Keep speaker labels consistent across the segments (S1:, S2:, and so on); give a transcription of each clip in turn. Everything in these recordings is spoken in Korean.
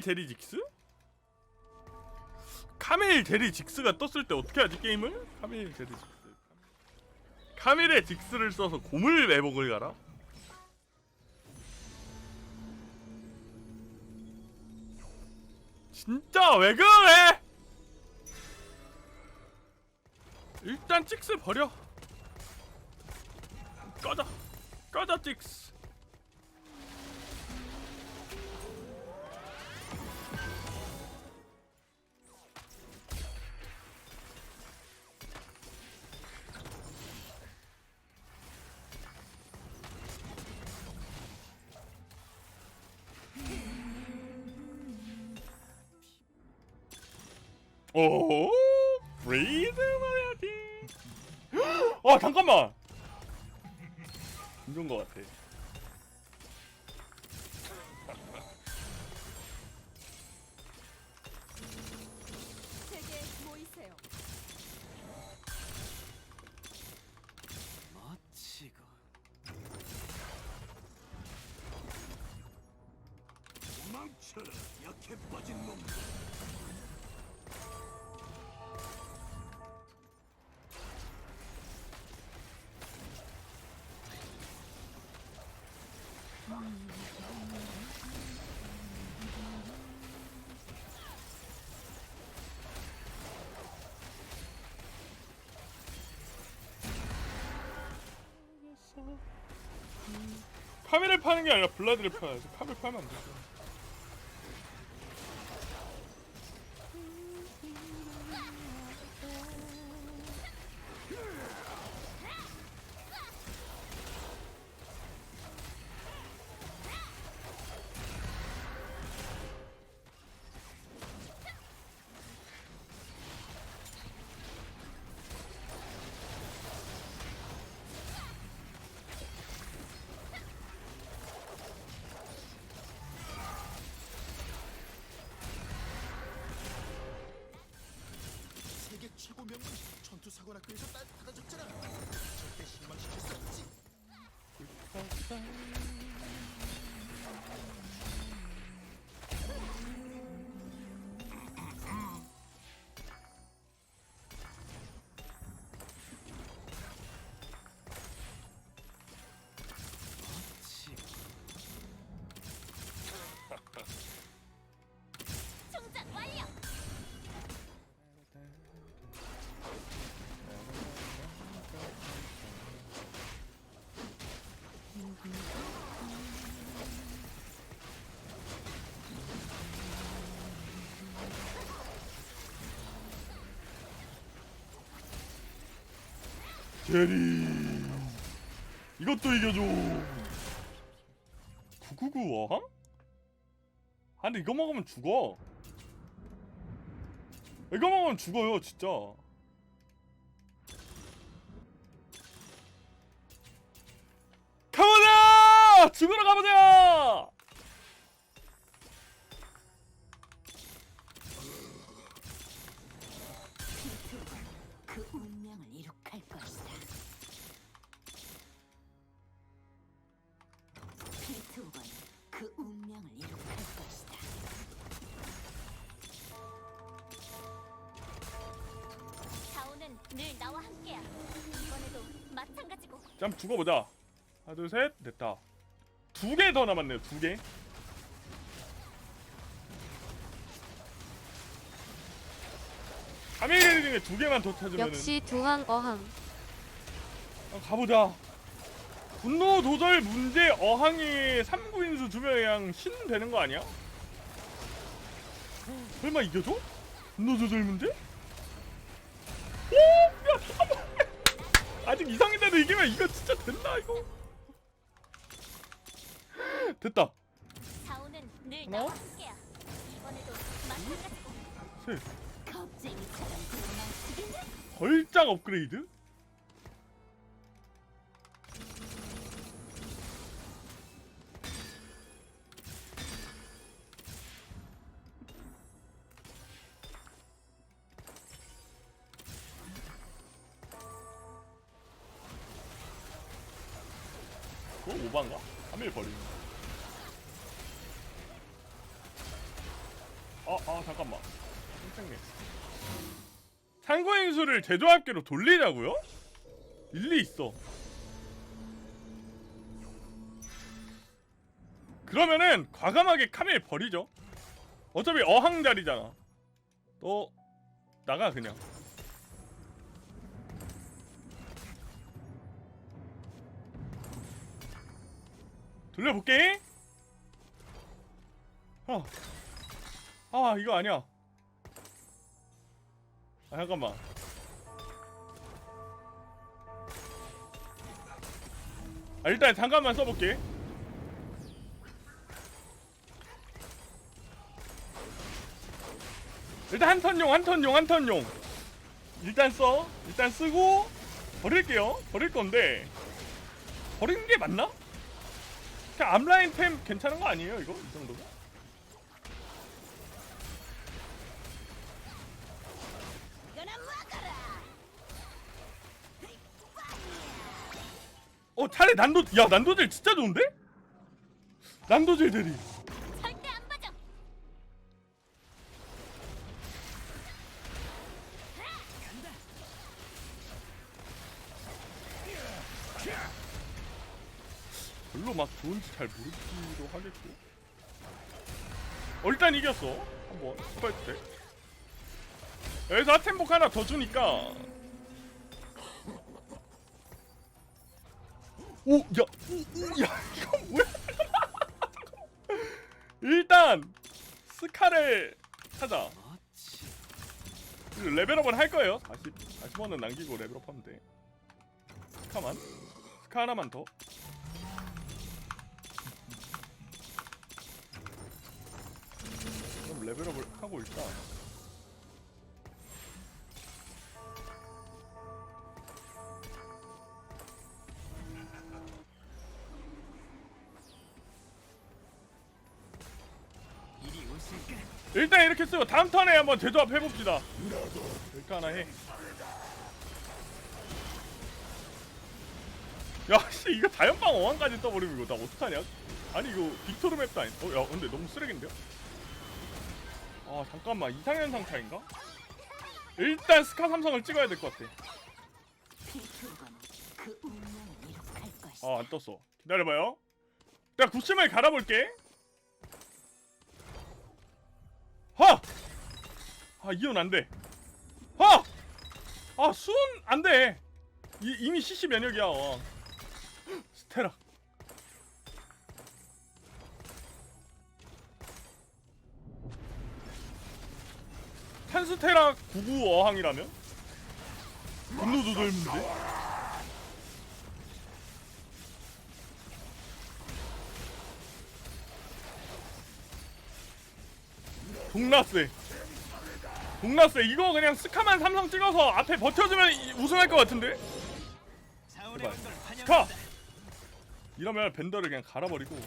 S1: 카멜 제리 직스? 카멜 제리 직스가 떴을 때 어떻게 하지 게임을? 카멜 제리 직스 카멜의 직스를 써서 고물 매복을 가라? 진짜 왜 그래? 일단 찍스 버려 꺼져 꺼져 찍스 오 브레이드 말해야지 아 잠깐만. 안 좋은 거 같아.
S2: 제게 모이세요.
S3: 멋지고. 도망쳐라 약해 빠진 놈
S1: 카멜을 파는 게 아니라 블라드를 파야지. 카멜 팔면 안 되죠
S3: 사고 학교에서 날 받아줬잖아. 절대 실망시킬 수 없지
S1: 제리 이것도 이겨줘 999 어항? 아 근데 이거 먹으면 죽어 이거 먹으면 죽어요 진짜 가보자! 죽으러 가보자! 한번 죽어보자 하나 둘 셋 됐다 두 개 더 남았네요 두개 카메라 중에 두 개만 더 찾으면
S4: 역시 두한 어항.
S1: 가보자 분노 도절 문제 어항이 3구인수 주면 그냥 신 되는 거 아니야? 설마 이겨줘? 분노 조절 문제? 오! 야 아직 이상인데도 이기면 이거 진짜 된다 이거 됐다
S2: 늘
S1: 하나?
S2: 나와 함께야. 이번에도 마찬가지고.
S1: 셋
S2: 겁쟁이처럼
S1: 걸작 업그레이드? 그거 오반가? 3일 버리는 거. 아, 아 잠깐만. 깜짝네. 상고인수를 제조합계로 돌리자고요? 일리 있어. 그러면은 과감하게 카멜 버리죠. 어차피 어항 자리잖아. 너 나가 그냥. 돌려볼게. 어. 아 이거 아니야. 아 잠깐만. 아 일단 잠깐만 써볼게. 일단 한 턴용 한 턴용 한 턴용. 일단 써. 일단 쓰고 버릴게요. 버릴 건데 버리는 게 맞나? 그냥 앞라인 템 괜찮은 거 아니에요 이거 이 정도면?
S2: 어
S1: 차라리 난도 야 난도질 진짜 좋은데? 난도질 대리 막 좋은지 잘 모르기도 하겠고 어, 일단 이겼어 한번 스파이트 때 여기서 하템복 하나 더 주니까 오! 야! 오, 오, 야! 이거 뭐야? 일단 스카를 찾아 레벨업은 할 거예요 40, 40원은 남기고 레벨업 하면 돼 스카만 스카 하나만 더 레벨업을 하고
S3: 오실까?
S1: 일단 이렇게 쓰고 다음 턴에 한번 제조합 해봅시다 이렇게 하나 해 야 씨 이거 자연방 어항까지 떠버리면 이거 나 어떡하냐 아니 이거 빅토르 맵도 아니 어 야 근데 너무 쓰레기인데요? 아 잠깐만 이상현 상 차인가? 일단 스카 삼성을 찍어야 될 것 같아. 아 안 떴어 기다려봐요 내가 구심을 갈아볼게 하! 아 이온 안돼 하! 아 수은 안돼 이, 이미 CC 면역이야 어. 스테라 탄스테라 99 어항이라면? 분노도 덜문데? 동라스 동라스 이거 그냥 스카만 삼성 찍어서 앞에 버텨주면 이- 우승할 것 같은데? 제발. 스카! 이러면 벤더를 그냥 갈아버리고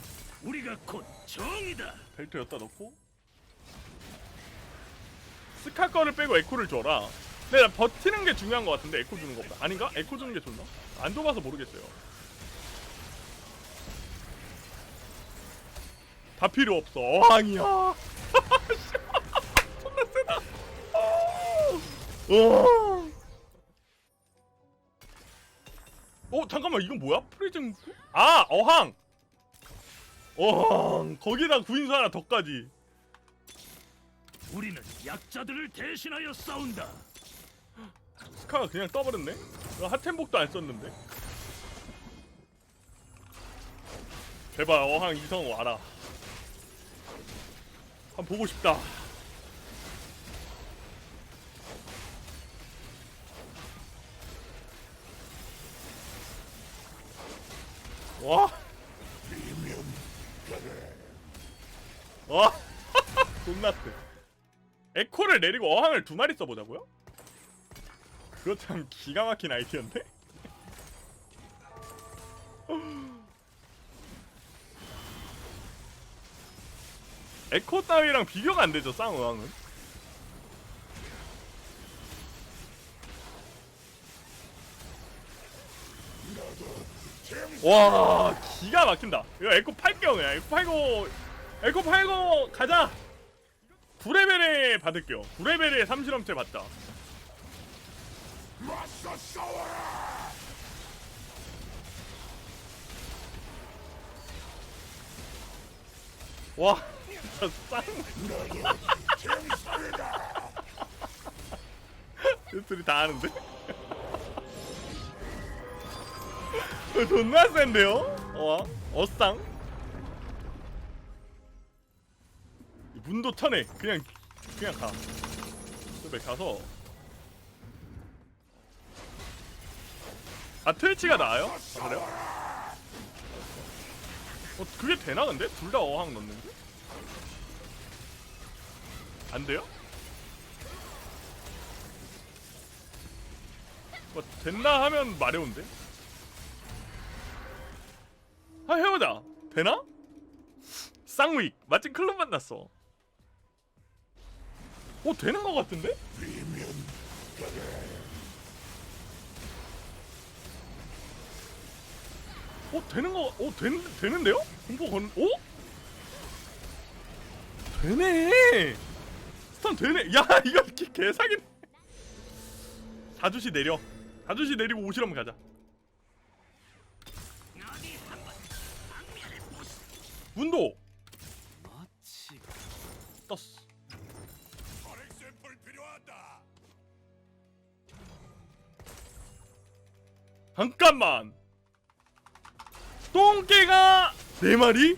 S3: 우리가 곧 정이다.
S1: 벨트 여기다 넣고 스카 거를 빼고 에코를 줘라. 근데 나 버티는 게 중요한 것 같은데 에코 주는 것보다. 아닌가? 에코 주는 게 좋나? 안 줘봐서 모르겠어요. 다 필요 없어. 어항이야. 존나 세다. 어. 어 잠깐만 이건 뭐야? 프리즘 아 어항! 어항! 거기다 구인수 하나 더까지
S3: 우리는 약자들을 대신하여 싸운다.
S1: 스카가 그냥 떠버렸네? 이거 핫템복도 안 썼는데 제발 어항 이성 와라 한번 보고 싶다 에코를 내리고 어항을 두 마리 써보자고요? 그거 참 기가 막힌 아이디어인데? 에코 따위랑 비교가 안 되죠 쌍어항은 와 기가 막힌다 이거 에코 팔게요 그냥 에코 팔고 에코 팔고 가자 9레벨에 3실험체 받을게요. 9레벨에 3실험체 받자 와 진짜 쌍. 둘이 다 하는데? 존나 센데요? 와 어쌍? 문도 쳐내 그냥 그냥 가 집에 가서 아 트위치가 나아요? 아, 그래요? 어 그게 되나 근데? 둘 다 어항 넣는데? 안 돼요? 뭐 됐나 하면 마려운데? 아 해보자 되나? 쌍윅 마침 클럽 만났어 어 되는 거 같은데? 어 되는 거, 어 된, 되는데요? 공포 건, 어? 되네. 스턴 되네. 야 이거 개- 개사기네. 4주시 내려. 4주시 내리고 오시라면 가자. 문도 떴어. 잠깐만. 똥개가 네 마리?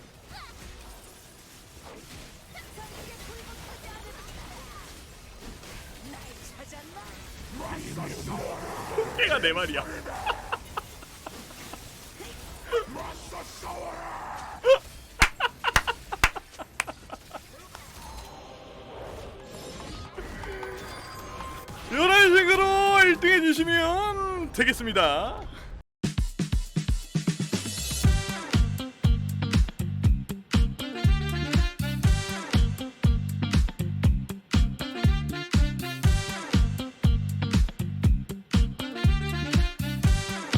S1: 똥개가 네 마리야. 이런 식으로 1등 해주시면 되겠습니다.